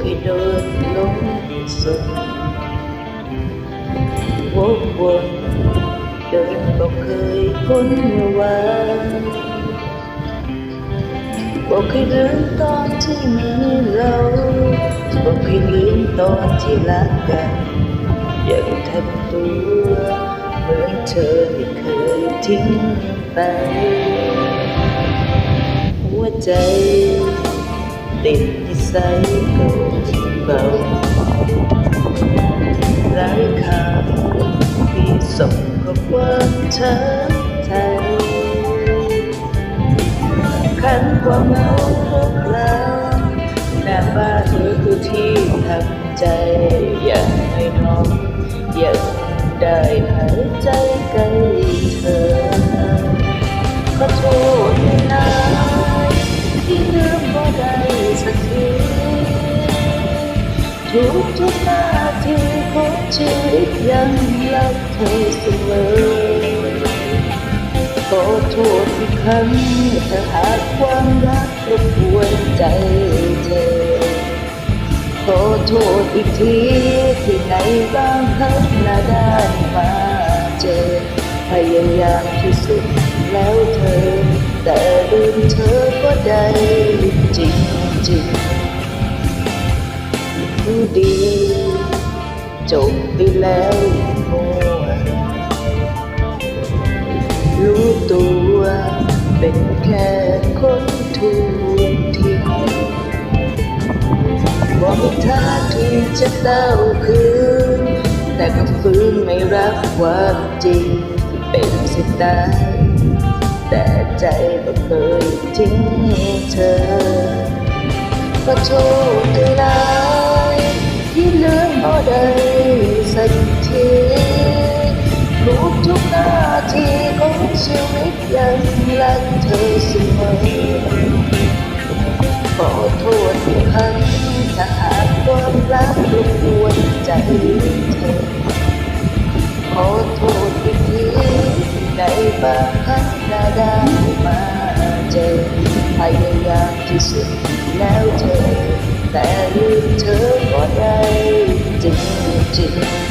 ใจบอกให้เดินลงสุดวกวนเดินบอกเคยพ้นว่าบอกให้ลืมตอนที่มีเราบอกให้ลืมตอนที่รักกันยังทำตัวเหมือนเธอไม่เคยทิ้งไปหัวใจติด นิสัยเก่าเบาหลายคำที่ส่งข้อความเธอไทยขันความเหงาพวกเราหน้าบ้านเธอคือที่ทำใจอย่างน้อยๆยังได้หายใจใกล้เธอขอโทษ ทุกทุกนาทีของชีวิตยังรักเธอเสมอขอโทษอีกครั้งถ้าหากความรักรบกวนใจเธอ ขอโทษอีกทีที่ในบางครั้งน่าได้มาเจอพยายามที่สุดแล้วเธอ แต่ลืมเธอก็ได้จริงจริง ดี จบไปแล้วมัวรู้ตัวเป็นแค่คนถูกทิ้งบอกท่าทีจะเต้าคืน แต่ก็ฝืนไม่รับความจริงที่เป็นสิตายแต่ใจก็เคยทิ้งเธอขอโทษด้วยลา วิตยังรักเธอเสมอขอโทษอีกครั้งถ้าหากความรักรบกวนใจเธอ ขอโทษอีกทีในบางครั้งน่าได้มาเจอพยายามที่สุดแล้วเธอ แต่ลืมเธอก็ได้จริงจริง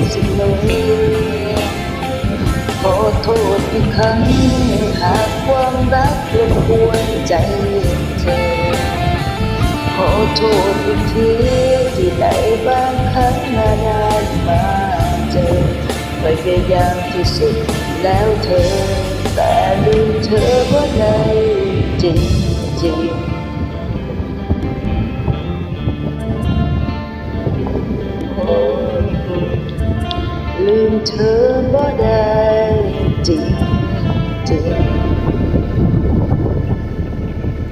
กเธอเสมอขอโทษอีกครั้งหากความรักรบกวนใจเธอ ขอโทษอีกทีที่ได้บางครั้งนาได้มาเจอพยายามที่สุดแล้วเธอ แต่ลืมเธอว่าในจริงจริง เธอบ่ได้จริงจริง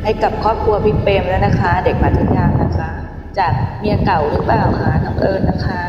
ให้กับครอบครัวพี่เปรมแล้วนะคะ เด็กปัทยานะคะ จากเมียเก่าหรือเปล่าคะน้องเอิญนะคะ